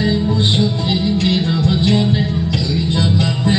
যাই সুখী নিরজনে দুই জনাতে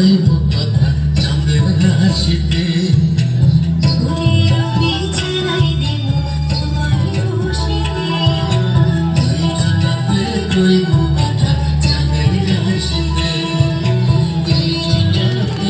way,